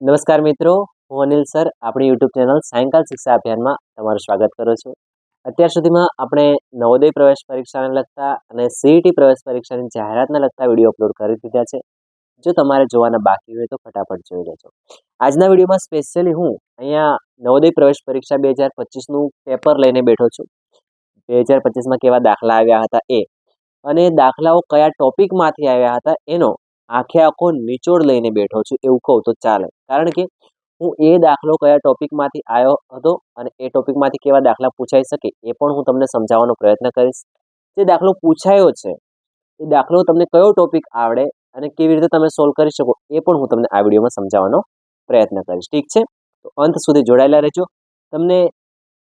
નમસ્કાર મિત્રો, હું અનિલ સર, આપણી યુટ્યુબ ચેનલ સાયંકાલ શિક્ષા અભિયાનમાં તમારું સ્વાગત કરું છું. અત્યાર સુધીમાં આપણે નવોદય પ્રવેશ પરીક્ષાને લગતા અને સીઈટી પ્રવેશ પરીક્ષાની જાહેરાતને લગતા વીડિયો અપલોડ કરી દીધા છે. જો તમારે જોવાના બાકી હોય તો ફટાફટ જોઈ લેજો. આજના વિડીયોમાં સ્પેશિયલી હું અહીંયા નવોદય પ્રવેશ પરીક્ષા બે હજાર પચીસનું પેપર લઈને બેઠો છું. બે હજાર પચીસમાં કેવા દાખલા આવ્યા હતા એ. અને દાખલાઓ કયા ટોપિકમાંથી આવ્યા હતા એનો આખે આખો નિચોડ લઈને બેઠો છું એવું કહું તો ચાલે. કારણ કે હું એ દાખલો કયા ટોપિકમાંથી આવ્યો હતો અને એ ટોપિકમાંથી કેવા દાખલા પૂછાઈ શકે એ પણ હું તમને સમજાવવાનો પ્રયત્ન કરીશ. જે દાખલો પૂછાયો છે, એ દાખલો તમને કયો ટોપિક આવડે અને કેવી રીતે તમે સોલ્વ કરી શકો એ પણ હું તમને આ વિડીયોમાં સમજાવવાનો પ્રયત્ન કરીશ. ઠીક છે? તો અંત સુધી જોડાયેલા રહેજો. તમને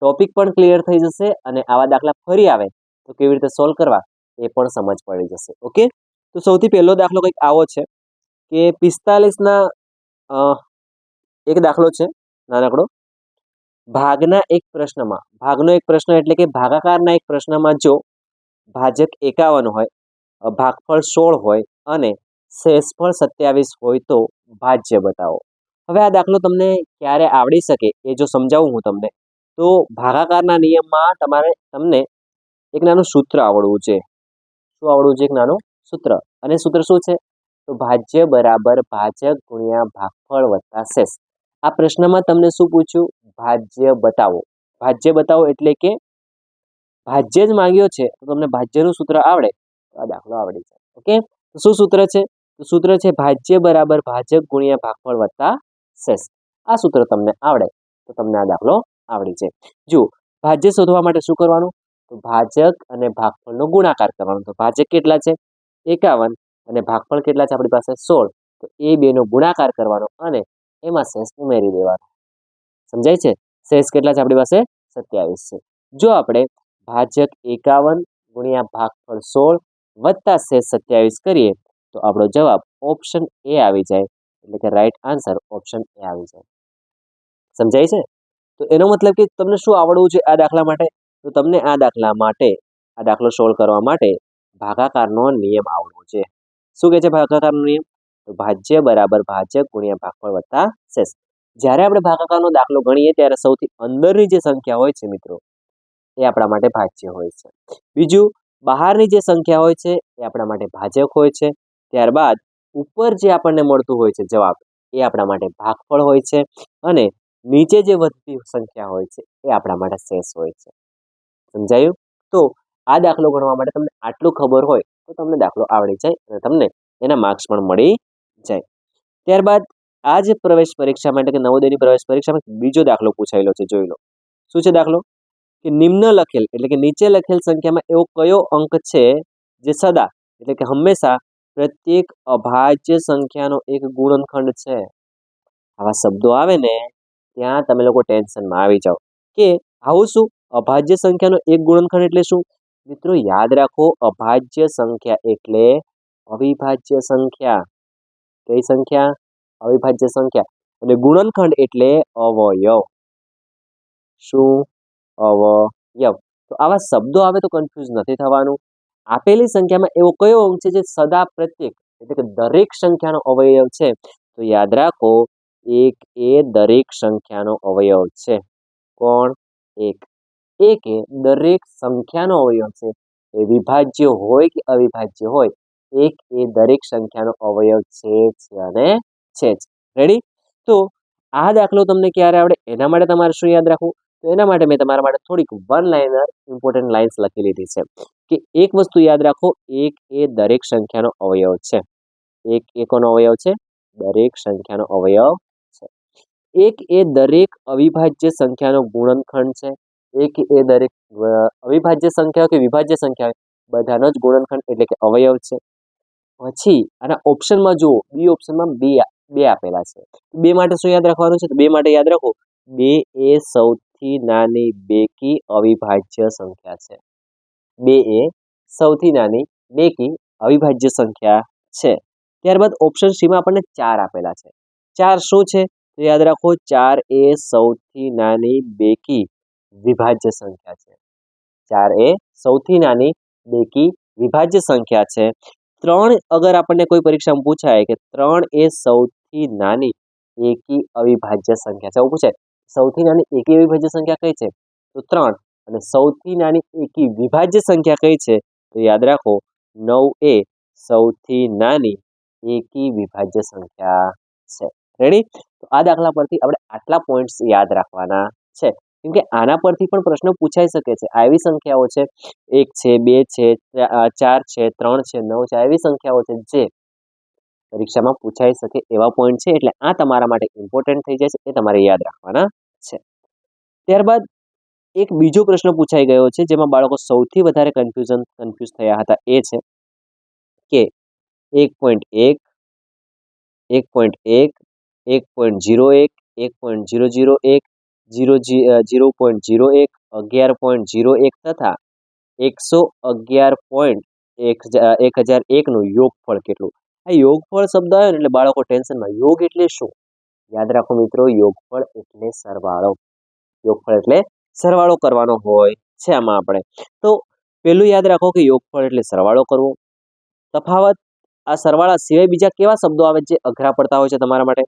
ટોપિક પણ ક્લિયર થઈ જશે અને આવા દાખલા ફરી આવે તો કેવી રીતે સોલ્વ કરવા એ પણ સમજ પડી જશે. ઓકે? તો સૌથી પહેલો દાખલો કંઈક આવો છે કે પિસ્તાલીસના એક દાખલો છે, નાનકડો. ભાગના એક પ્રશ્નમાં, ભાગનો એક પ્રશ્ન એટલે કે ભાગાકારના એક પ્રશ્નમાં જો ભાજક એકાવન હોય ભાગફળ સોળ હોય અને શેષફળ સત્યાવીસ હોય તો ભાજ્ય બતાવો. હવે આ દાખલો તમને ક્યારે આવડી શકે એ જો સમજાવું હું તમને. તો ભાગાકારના નિયમમાં તમારે, તમને એક નાનું સૂત્ર આવડવું છે. શું આવડવું છે એક નાનું? સૂત્ર. અને સૂત્ર શું છે? તો ભાજ્ય બરાબર ભાજક ગુણ્યા ભાગફળ વત્તા શેષ. આ પ્રશ્નમાં તમને શું પૂછ્યું? ભાજ્ય બતાવો. ભાજ્ય બતાવો એટલે કે ભાજ્ય જ માંગ્યો છે, તો તમને ભાજ્યનું સૂત્ર આવડે. તો આ દાખલો આવડી જાય. ઓકે? તો શું સૂત્ર છે? તો સૂત્ર છે ભાજ્ય બરાબર ભાજક ગુણ્યા ભાગફળ વત્તા શેષ. આ સૂત્ર તમને આવડે. તો તમને આ દાખલો આવડી જાય. જુઓ, ભાજ્ય શોધવા માટે શું કરવાનું? તો ભાજક અને ભાગફળનો ગુણાકાર કરવાનો. તો ભાજક કેટલા છે? એકાવન અને ભાગફળ કેટલા છે આપણી પાસે? સોળ. તો એ બેનો ગુણાકાર કરવાનો અને એમાં શેષ ઉમેરી દેવાનો. સમજાય છે? શેષ કેટલા છે આપણી પાસે? સત્યાવીસ છે. જો આપણે ભાજક એકાવન ગુણ્યા ભાગફળ સોળ વત્તા શેષ સત્યાવીસ કરીએ, તો આપણો જવાબ ઓપ્શન એ આવી જાય. એટલે કે રાઈટ આન્સર ઓપ્શન એ આવી જાય. સમજાય છે? તો એનો મતલબ કે તમને શું આવડવું છે આ દાખલા માટે? તો તમને આ દાખલા માટે, આ દાખલો સોલ્વ કરવા માટે ભાગાકારનો નિયમ આવડવો છે શું કહે છે ભાગાકારનો નિયમ? ભાજ્ય બરાબર ભાજક ગુણ્યા ભાગફળ વત્તા શેષ. જ્યારે આપણે ભાગાકારનો દાખલો ગણીએ ત્યારે સૌથી અંદરની જે સંખ્યા હોય છે મિત્રો, એ આપણા માટે ભાજ્ય હોય છે. બીજું, બહારની જે સંખ્યા હોય છે, એ આપણા માટે ભાજક હોય છે. ત્યારબાદ, ઉપર જે આપણને મળતું હોય છે જવાબ, એ આપણા માટે ભાગફળ હોય છે. અને નીચે જે વધતી સંખ્યા હોય છે, એ આપણા માટે શેષ હોય છે. સમજાયું? તો આ દાખલો ગણવા માટે તમને આટલું ખબર હોય તો તમને દાખલો આવડી જાય અને તમને એના માર્ક્સ પણ મળી જાય. ત્યારબાદ આ જે પ્રવેશ પરીક્ષા માટે કે નવોદયની પ્રવેશ પરીક્ષામાં બીજો દાખલો પૂછાયેલો છે, જોઈ લો. શું છે દાખલો? કે નિમ્ન લખેલ એટલે કે નીચે લખેલ સંખ્યામાં એવો કયો અંક છે જે સદા એટલે કે હંમેશા પ્રત્યેક અભાજ્ય સંખ્યાનો એક ગુણનખંડ છે? આવા શબ્દો આવે ને ત્યાં તમે લોકો ટેન્શનમાં આવી જાઓ. કે આવું શું? અભાજ્ય સંખ્યાનો એક ગુણનખંડ એટલે શું? મિત્રો યાદ રાખો, અભાજ્ય સંખ્યા એટલે અવિભાજ્ય સંખ્યા. કઈ સંખ્યા? અવિભાજ્ય સંખ્યા. અને ગુણનખંડ એટલે અવયવ. શું? અવયવ. તો આવા શબ્દો આવે તો કન્ફ્યુઝ નથી થવાનું. આપેલી સંખ્યામાં એવો કયો અંક છે જે સદા પ્રત્યેક, એટલે કે દરેક સંખ્યાનો અવયવ છે? તો યાદ રાખો, એક એ દરેક સંખ્યાનો અવયવ છે. કોણ? એક. એ દરેક સંખ્યાનો અવયવ છે. એ વિભાજ્ય હોય કે અવિભાજ્ય હોય, એક એ દરેક સંખ્યાનો અવયવ છે છે અને છે જ. રેડી તો આ દાખલો તમને ક્યારે આવડે? એના માટે તમારે શું યાદ રાખવું? તો એના માટે મેં તમારા માટે થોડીક વન લાઇનર ઇમ્પોર્ટન્ટ લાઇન્સ લખી લીધી છે. કે એક વસ્તુ યાદ રાખો, એક એ દરેક સંખ્યાનો અવયવ છે. એક એકોનો અવયવ છે? દરેક સંખ્યાનો અવયવ છે. એક એ દરેક અવિભાજ્ય સંખ્યાનો ગુણનખંડ છે. એક એ દરેક અવિભાજ્ય સંખ્યા કે વિભાજ્ય સંખ્યા બધાનો જ ગુણનખંડ એટલે કે અવયવ છે. પછી આના ઓપ્શનમાં જુઓ, બી ઓપ્શનમાં બે બે આપેલા છે. બે માટે શું યાદ રાખવાનું છે? તો બે માટે યાદ રાખો, બે એ સૌથી નાની બેકી અવિભાજ્ય સંખ્યા છે. બે એ સૌથી નાની બેકી અવિભાજ્ય સંખ્યા છે. ત્યારબાદ ઓપ્શન સીમાં આપણને ચાર આપેલા છે. ચાર શું છે? તો યાદ રાખો, ચાર એ સૌથી નાની બેકી વિભાજ્ય સંખ્યા છે. ચાર એ સૌથી નાની બેકી વિભાજ્ય સંખ્યા છે. ત્રણ અગર આપણને કોઈ પરીક્ષામાં પૂછાય કે ત્રણ એ સૌથી નાની એકી અવિભાજ્ય સંખ્યા છે, એવું પૂછાય. સૌથી નાની એકી અવિભાજ્ય સંખ્યા કઈ છે? તો ત્રણ. અને સૌથી નાની એકી વિભાજ્ય સંખ્યા કઈ છે? તો યાદ રાખો, નવ એ સૌથી નાની એકી વિભાજ્ય સંખ્યા છે. રેડી તો આ દાખલા પરથી આપણે આટલા પોઈન્ટ્સ યાદ રાખવાના છે. કેમ કે આના પરથી પણ પ્રશ્ન પૂછાઈ શકે છે. આવી સંખ્યાઓ છે, એક છે, બે છે ચાર છે, ત્રણ છે, નવ છે, આવી સંખ્યાઓ છે જે પરીક્ષામાં પૂછાઈ શકે એવા પોઈન્ટ છે એટલે આ તમારા માટે ઇમ્પોર્ટન્ટ થઈ જાય છે, એ તમારે યાદ રાખવાના છે. ત્યારબાદ એક બીજો પ્રશ્ન પૂછાઈ ગયો છે, જેમાં બાળકો સૌથી વધારે કન્ફ્યુઝન કન્ફ્યુઝ થયા હતા, એ છે કે એક પોઈન્ટ એક એક પોઈન્ટ એક એક પોઈન્ટ જીરો એક એક પોઈન્ટ જીરો જીરો એક જીરો જીરો પોઈન્ટ જીરો એક, અગિયાર પોઈન્ટ જીરો એક તથા એકસો અગિયાર પોઈન્ટ એક એક હજાર એકનું યોગફળ કેટલું? આ યોગફળ શબ્દ આવ્યો ને એટલે બાળકો ટેન્શનમાં, યોગ એટલે શું? યાદ રાખો મિત્રો, યોગફળ એટલે સરવાળો. યોગફળ એટલે સરવાળો કરવાનો હોય છે આમાં આપણે. તો પેલું યાદ રાખો કે યોગફળ એટલે સરવાળો કરવો. તફાવત, આ સરવાળા સિવાય બીજા કેવા શબ્દો આવે જે અઘરા પડતા હોય છે તમારા માટે.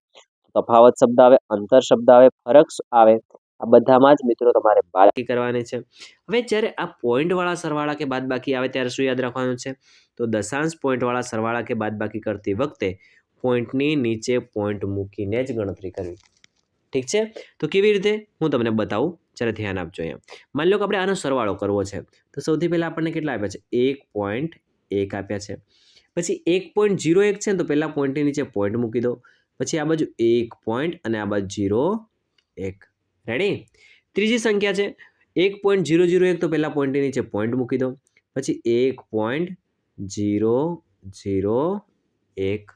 તફાવત શબ્દ આવે, અંતર શબ્દ આવે, ફરક આવે. આ બધામાં જ મિત્રો તમારે બાકી કરવાની છે. હવે જ્યારે આ પોઈન્ટવાળા સરવાળા કે બાદબાકી આવે ત્યારે શું યાદ રાખવાનું છે? તો દશાંશ પોઈન્ટવાળા સરવાળા કે બાદબાકી કરતી વખતે પોઈન્ટની નીચે પોઈન્ટ મૂકીને જ ગણતરી કરવી. ઠીક છે? તો કેવી રીતે? હું તમને બતાવું. જ્યારે ધ્યાન આપજો અહીંયા. માની લો કે આપણે આનો સરવાળો કરવો છે. તો સૌથી પહેલાં આપણને કેટલા આપ્યા છે? એક પોઈન્ટ એક આપ્યા છે. પછી એક પોઈન્ટ જીરો એક છે ને તો પહેલાં પોઈન્ટની નીચે પોઈન્ટ મૂકી દો. પછી આ બાજુ એક પોઈન્ટ અને આ બાજુ જીરો એક. રેડી ત્રીજી સંખ્યા છે. એક પોઈન્ટ જીરો જીરો એક તો પહેલાં પોઈન્ટની નીચે પોઈન્ટ મૂકી દો. પછી એક પોઈન્ટ જીરો જીરો એક.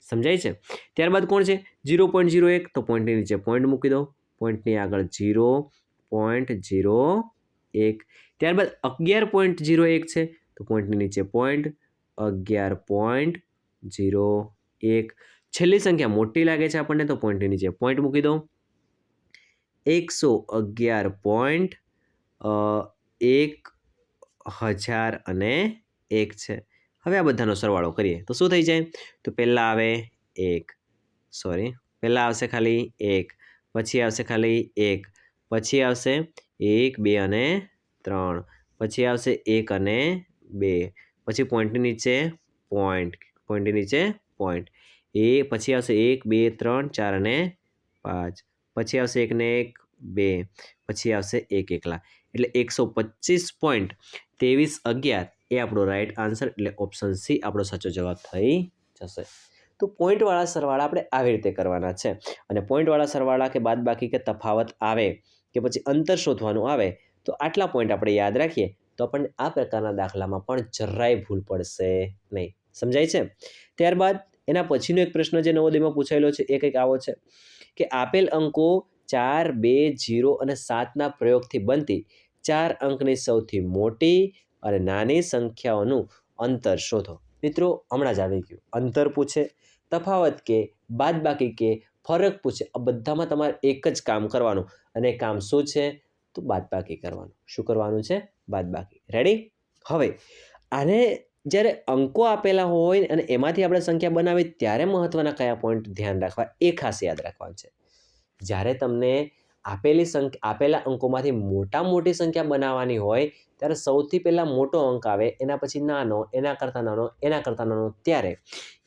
સમજાય છે? ત્યારબાદ કોણ છે? જીરો પોઈન્ટ જીરો એક તો પોઈન્ટની નીચે પોઈન્ટ મૂકી દો. પોઈન્ટની આગળ જીરો પોઈન્ટ જીરો એક. ત્યારબાદ અગિયાર પોઈન્ટ જીરો એક છે તો પોઈન્ટની નીચે પોઈન્ટ અગિયાર પોઈન્ટ જીરો એક. છેલ્લી સંખ્યા મોટી લાગે છે આપણને, તો પોઈન્ટની નીચે. પોઈન્ટ મૂકી દો એકસો અગિયાર પોઈન્ટ એક હજાર અને એક છે. હવે આ બધાનો સરવાળો કરીએ. તો શું થઈ જાય? તો પહેલાં આવે એક. સોરી પહેલાં આવશે ખાલી એક. પછી આવશે ખાલી એક. પછી આવશે એક, બે અને ત્રણ. પછી આવશે એક અને બે. પછી પોઈન્ટની નીચે પોઈન્ટ પોઈન્ટની નીચે પોઈન્ટ એ પછી આવશે એક, બે, ત્રણ, ચાર અને પાંચ. પછી આવશે એકને એક, બે. પછી આવશે એક એકલા. એટલે એકસો પચીસ પોઈન્ટ ત્રેવીસ અગિયાર એ આપણો રાઈટ આન્સર એટલે ઓપ્શન સી આપણો સાચો જવાબ થઈ જશે. તો પોઈન્ટવાળા સરવાળા આપણે આવી રીતે કરવાના છે. અને પોઈન્ટવાળા સરવાળા કે બાદ બાકી કે તફાવત આવે કે પછી અંતર શોધવાનું આવે તો આટલા પોઈન્ટ આપણે યાદ રાખીએ તો આપણને આ પ્રકારના દાખલામાં પણ જરાય ભૂલ પડશે નહીં. સમજાય છે? ત્યારબાદ એના પછીનો એક પ્રશ્ન જે નવોદયમાં પૂછાયેલો છે, એ કંઈક આવો છે કે આપેલ અંકો ચાર, બે, જીરો અને સાતના પ્રયોગથી બનતી ચાર અંકની સૌથી મોટી અને નાની સંખ્યાઓનું અંતર શોધો. મિત્રો, હમણાં જ આવી ગયું. અંતર પૂછે, તફાવત કે બાદબાકી કે ફરક પૂછે, આ બધામાં તમારે એક જ કામ કરવાનું. અને કામ શું છે? તો બાદબાકી કરવાનું. શું કરવાનું છે? બાદબાકી. રેડી હવે, આને જ્યારે અંકો આપેલા હોય અને એમાંથી આપણે સંખ્યા બનાવી ત્યારે મહત્ત્વના કયા પોઈન્ટ ધ્યાન રાખવા? એ ખાસ યાદ રાખવાનું છે. જ્યારે તમને આપેલી સંખ્યા આપેલા અંકોમાંથી મોટા મોટી સંખ્યા બનાવવાની હોય, ત્યારે સૌથી પહેલાં મોટો અંક આવે, એના પછી નાનો, એના કરતાં નાનો, એના કરતાં નાનો, ત્યારે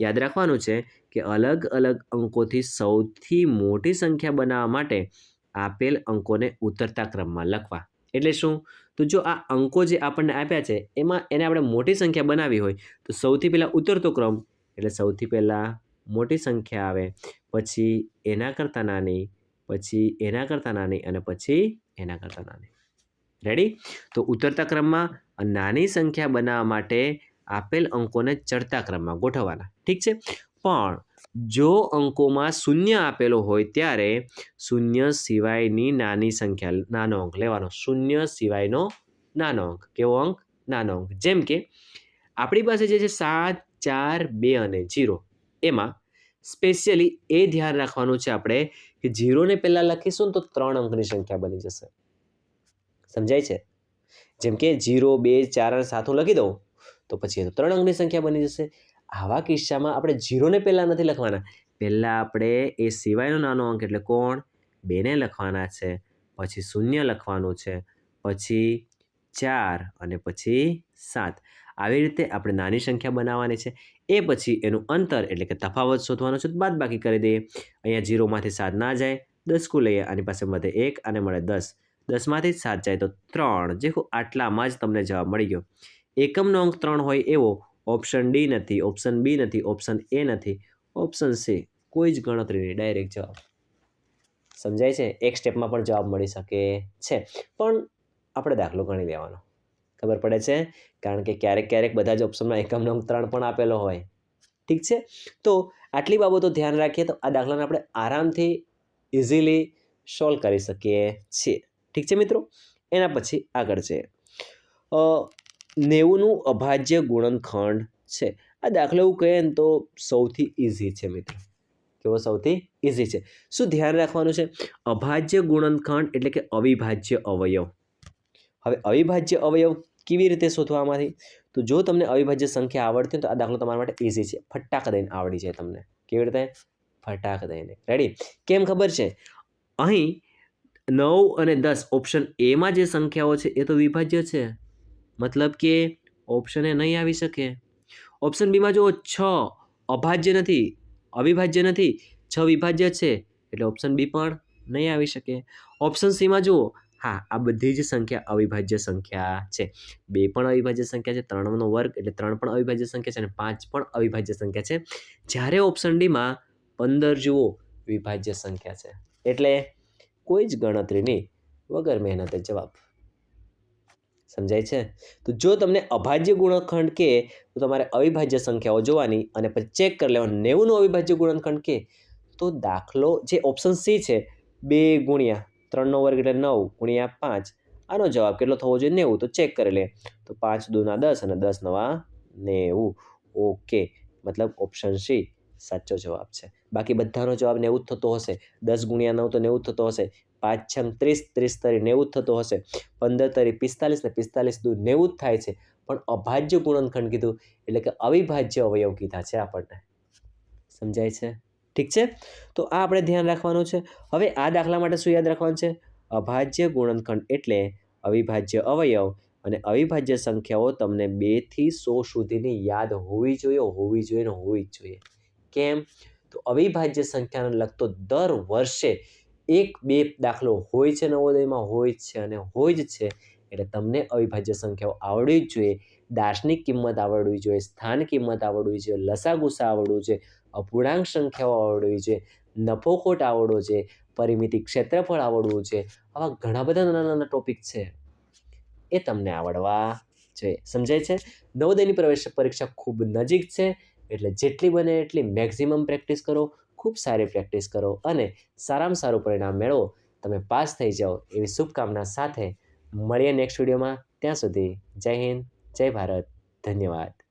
યાદ રાખવાનું છે કે અલગ અલગ અંકોથી સૌથી મોટી સંખ્યા બનાવવા માટે આપેલ અંકોને ઉતરતા ક્રમમાં લખવા. એટલે શું? તો જો આ અંકો જે આપણને આપ્યા છે, એમાં એને આપણે મોટી સંખ્યા બનાવી હોય, તો સૌથી પહેલાં ઉતરતો ક્રમ, એટલે સૌથી પહેલાં મોટી સંખ્યા આવે, પછી એના કરતાં નાની, પછી એના કરતાં નાની અને પછી એના કરતાં નાની. રેડી તો ઉતરતા ક્રમમાં નાની સંખ્યા બનાવવા માટે આપેલ અંકોને ચડતા ક્રમમાં ગોઠવવાના. ઠીક છે? પણ જો અંકોમાં શૂન્ય આપેલો હોય ત્યારે શૂન્ય સિવાયની નાની સંખ્યા, નાનો અંક લેવાનો. શૂન્ય સિવાયનો નાનો અંક. કેવો અંક? નાનો અંક. જેમ કે આપણી પાસે જે છે સાત, ચાર, બે અને જીરો. એમાં સ્પેશિયલી એ ધ્યાન રાખવાનું છે આપણે કે જીરોને પહેલાં લખીશું ને તો ત્રણ અંકની સંખ્યા બની જશે. સમજાય છે? જેમ કે જીરો, બે, ચાર અને સાત હું લખી દઉં તો પછી એ તો ત્રણ અંકની સંખ્યા બની જશે. આવા કિસ્સામાં આપણે જીરોને પહેલાં નથી લખવાના. પહેલાં આપણે એ સિવાયનો નાનો અંક એટલે કોણ? બેને લખવાના છે. પછી શૂન્ય લખવાનું છે. પછી ચાર અને પછી સાત. આવી રીતે આપણે નાની સંખ્યા બનાવવાની છે. એ પછી એનું અંતર એટલે કે તફાવત શોધવાનો છે. બાદ બાકી કરી દઈએ. અહીંયા જીરોમાંથી સાત ના જાય. દસ કુ લઈએ આની પાસે વધે એક અને મળે દસ. દસમાંથી સાત જાય તો ત્રણ. જે આટલામાં જ તમને જવાબ મળી ગયો. એકમનો અંક ત્રણ હોય એવો. ઓપ્શન ડી નથી ઓપ્શન બી નથી ઓપ્શન એ નથી ઓપ્શન સી કોઈ જ ગણતરી નહીં ડાયરેક્ટ જવાબ. સમજાય છે? એક સ્ટેપમાં પણ જવાબ મળી શકે છે. પણ આપણે દાખલો ગણી લેવાનો. ખબર પડે છે? કારણ કે ક્યારેક ક્યારેક બધા જ ઓપ્શનમાં એકમનો નંબર ત્રણ પણ આપેલો હોય. ઠીક છે? તો આટલી બાબતો ધ્યાન રાખીએ તો આ દાખલાને આપણે આરામથી ઇઝીલી સોલ્વ કરી શકીએ છીએ. ઠીક છે મિત્રો? એના પછી આગળ છે નેવુંનું અભાજ્ય ગુણનખંડ છે. આ દાખલો એવું કહીએ ને તો સૌથી ઇઝી છે મિત્રો. કેવો સૌથી ઇઝી છે? શું ધ્યાન રાખવાનું છે? અભાજ્ય ગુણનખંડ એટલે કે અવિભાજ્ય અવયવ. હવે અવિભાજ્ય અવયવ કેવી રીતે શોધવામાંથી તો જો તમને અવિભાજ્ય સંખ્યા આવડતી હોય તો આ દાખલો તમારા માટે ઇઝી છે. ફટાક દઈને આવડી જાય તમને. કેવી રીતે? ફટાક દઈને. રેડી કેમ ખબર છે? અહીં નવ અને દસ ઓપ્શન એમાં જે સંખ્યાઓ છે એ તો વિભાજ્ય છે. મતલબ કે ઓપ્શન એ નહીં આવી શકે. ઓપ્શન બીમાં જો છ અભાજ્ય નથી, અવિભાજ્ય નથી, છ વિભાજ્ય છે. એટલે ઓપ્શન બી પણ નહીં આવી શકે. ઓપ્શન સીમાં જુઓ, હા, આ બધી જ સંખ્યા અવિભાજ્ય સંખ્યા છે. બે પણ અવિભાજ્ય સંખ્યા છે, ત્રણનો વર્ગ, એટલે ત્રણ પણ અવિભાજ્ય સંખ્યા છે અને પાંચ પણ અવિભાજ્ય સંખ્યા છે. જ્યારે ઓપ્શન ડીમાં પંદર જુઓ, વિભાજ્ય સંખ્યા છે. એટલે કોઈ જ ગણતરી નહીં વગર મહેનતે જવાબ સમજાય છે? તો જો તમને અભાજ્ય ગુણનખંડ કે, તો તમારે અવિભાજ્ય સંખ્યાઓ જોવાની અને પછી ચેક કરી લેવાનું. નેવુંનું અવિભાજ્ય ગુણનખંડ કે? તો દાખલો જે ઓપ્શન સી છે, બે ગુણ્યા ત્રણનો વર્ગ એટલે નવ ગુણ્યા પાંચ. આનો જવાબ કેટલો થવો જોઈએ? નેવું. તો ચેક કરી લે. તો પાંચ દૂના દસ અને દસ નવા નેવું. ઓકે. મતલબ ઓપ્શન સી સાચો જવાબ છે. બાકી બધાનો જવાબ નેવું જ થતો હશે. દસ ગુણ્યા નવ તો નેવું જ થતો હશે. પાંચ છમ ત્રીસ ત્રીસ તરી નેવું જ થતો હશે. પંદર તરી પિસ્તાલીસ ને પિસ્તાલીસ દૂર નેવું જ થાય છે. પણ અભાજ્ય ગુણનખંડ કીધું એટલે કે અવિભાજ્ય અવયવ કીધા છે આપણને. સમજાય છે? ઠીક છે? તો આ આપણે ધ્યાન રાખવાનું છે. હવે આ દાખલા માટે શું યાદ રાખવાનું છે? અભાજ્ય ગુણનખંડ એટલે અવિભાજ્ય અવયવ અને અવિભાજ્ય સંખ્યાઓ તમને બેથી સો સુધીની યાદ હોવી જોઈએ હોવી જોઈએ ને હોવી જ જોઈએ. કેમ? તો અવિભાજ્ય સંખ્યાને લગતો દર વર્ષે એક બે દાખલો હોય છે નવોદયમાં, હોય છે અને હોય જ છે. એટલે તમને અવિભાજ્ય સંખ્યાઓ આવડવી જ જોઈએ. દાર્શનિક કિંમત આવડવી જોઈએ, સ્થાન કિંમત આવડવી જોઈએ, લસાગુસા આવડવું જોઈએ, અપૂર્ણાંક સંખ્યાઓ આવડવી જોઈએ નફો ખોટ આવડવો છે પરિમિતિ ક્ષેત્રફળ આવડવું છે આવા ઘણા બધા નાના નાના ટોપિક છે. એ તમને આવડવા જોઈએ. સમજાય છે? નવોદયની પ્રવેશ પરીક્ષા ખૂબ નજીક છે. એટલે જેટલી બને એટલી મેક્ઝિમમ પ્રેક્ટિસ કરો, ખૂબ સારી પ્રેક્ટિસ કરો અને સારામાં સારું પરિણામ મેળવો. તમે પાસ થઈ જાઓ એવી શુભકામના સાથે મળીએ નેક્સ્ટ વિડીયોમાં ત્યાં સુધી જય હિન્દ, જય ભારત. ધન્યવાદ.